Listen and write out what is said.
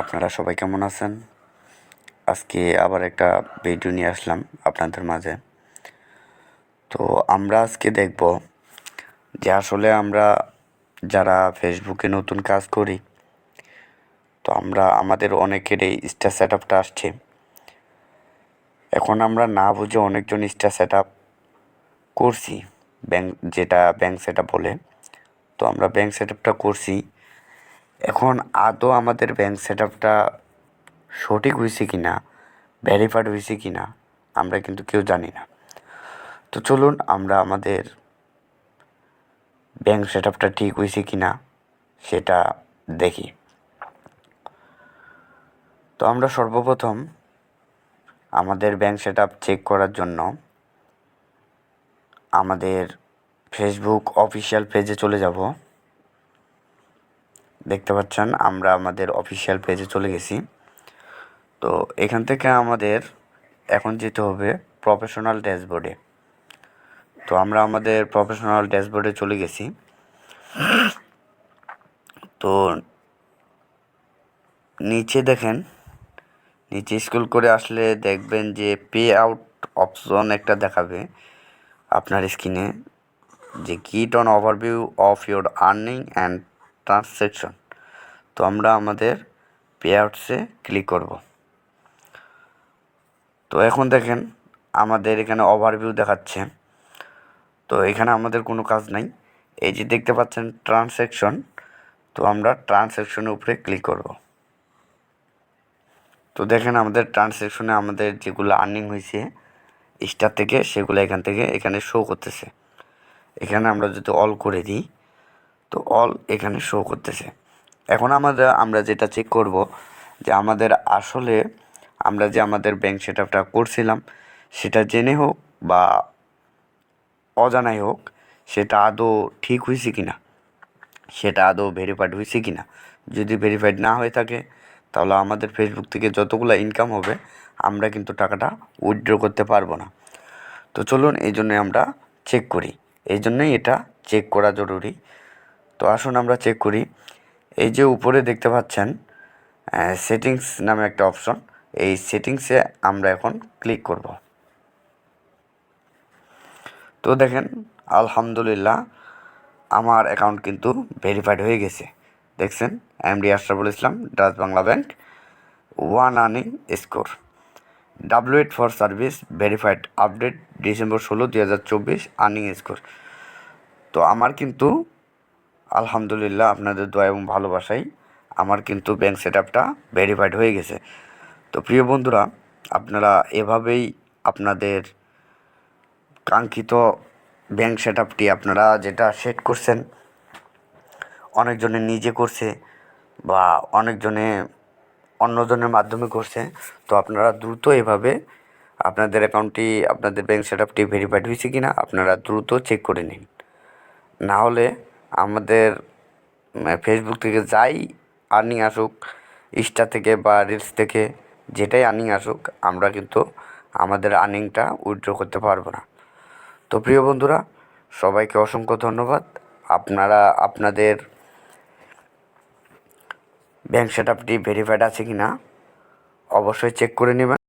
আপনারা সবাই কেমন আছেন? আজকে আবার একটা ভিডিও নিয়ে আসলাম আপনাদের মাঝে। তো আমরা আজকে দেখব যে আসলে আমরা যারা ফেসবুকে নতুন কাজ করি, তো আমরা আমাদের অনেকের এই স্টার সেট আপটা আসছে। এখন আমরা না বুঝে অনেকজন স্টার সেট আপ করছি ব্যাংক যেটা ব্যাংক সেট আপ বলে। তো আমরা ব্যাংক সেট আপটা করছি এখন আদৌ আমাদের ব্যাংক সেট আপটা সঠিক হয়েছে কি না ভ্যারিফাইড হয়েছে কি না আমরা কিন্তু কেউ জানি না। তো চলুন আমরা আমাদের ব্যাংক সেট আপটা ঠিক হয়েছে কি না সেটা দেখি। তো আমরা সর্বপ্রথম আমাদের ব্যাংক সেট আপ চেক করার জন্য আমাদের ফেসবুক অফিসিয়াল পেজে চলে যাব। দেখতে পাচ্ছেন, আমরা আমাদের অফিসিয়াল পেজে চলে গেছি। তো এখান থেকে আমাদের এখন যেতে হবে প্রফেশনাল ড্যাশবোর্ডে তো আমরা আমাদের প্রফেশনাল ড্যাশবোর্ডে চলে গেছি। তো নিচে দেখেন, নিচে স্কুল করে আসলে দেখবেন যে পে আউট অপশন একটা দেখাবে আপনার স্ক্রিনে যে kit on overview of your earning and transaction তো আমরা আমাদের পে আউটসে ক্লিক করব। তো এখন দেখেন, আমাদের এখানে ওভারভিউ দেখাচ্ছে। তো এখানে আমাদের কোনো কাজ নাই। এই যে দেখতে পাচ্ছেন ট্রান্সেকশন তো আমরা ট্রান্সেকশনের উপরে ক্লিক করব। তো দেখেন আমাদের ট্রান্সেকশনে আমাদের যেগুলো আর্নিং হয়েছে স্টার থেকে সেগুলো এখান থেকে এখানে শো করতেছে। এখানে আমরা যদি অল করে দিই তো অল এখানে শো করতেছে। এখন আমাদের, আমরা যেটা চেক করব যে আমাদের আসলে আমরা যে আমাদের ব্যাংক সেট আপটা করছিলাম, সেটা জেনে হোক বা অজানাই হোক, সেটা আদৌ ঠিক হয়েছে কি না সেটা আদৌ ভেরিফাইড হয়েছে কি না যদি ভেরিফাইড না হয়ে থাকে, তাহলে আমাদের ফেসবুক থেকে যতগুলো ইনকাম হবে, আমরা কিন্তু টাকাটা উইথড্র করতে পারব না। তো চলুন, এই জন্যে আমরা চেক করি। এই জন্যই এটা চেক করা জরুরি। তো আসুন আমরা চেক করি। এই যে উপরে দেখতে পাচ্ছেন সেটিংস নামে একটা অপশন এই সেটিংসে আমরা এখন ক্লিক করব। তো দেখেন, আলহামদুলিল্লাহ আমার অ্যাকাউন্ট কিন্তু ভেরিফাইড হয়ে গেছে। দেখছেন MD Ashraful Islam Dutch Bangla bank one earning score W eight for service verified update December ষোলো দু হাজার চব্বিশ আর্নিং স্কোর তো আমার কিন্তু আলহামদুলিল্লাহ আপনাদের দোয়া এবং ভালোবাসাই আমার কিন্তু ব্যাংক সেট আপটা ভেরিফাইড হয়ে গেছে। তো প্রিয় বন্ধুরা, আপনারা এভাবেই আপনাদের কাঙ্ক্ষিত ব্যাংক সেট আপটি আপনারা যেটা সেট করছেন, অনেকজনে নিজে করছে বা অনেকজনে অন্যজনের মাধ্যমে করছে, তো আপনারা দ্রুত এভাবে আপনাদের অ্যাকাউন্টটি আপনাদের ব্যাংক সেট আপটি ভেরিফাইড হয়েছে কি না আপনারা দ্রুত চেক করে নিন। না হলে আমাদের ফেসবুক থেকে যাই আর্নিং আসুক ইনস্টা থেকে বা রিলস থেকে, যেটাই আর্নিং আসুক, আমরা কিন্তু আমাদের আর্নিংটা উইথড্র করতে পারব না। তো প্রিয় বন্ধুরা, সবাইকে অসংখ্য ধন্যবাদ। আপনারা, আপনাদের ব্যাংক সেট আপটি ভেরিফাইড আছে কি না অবশ্যই চেক করে নেবেন।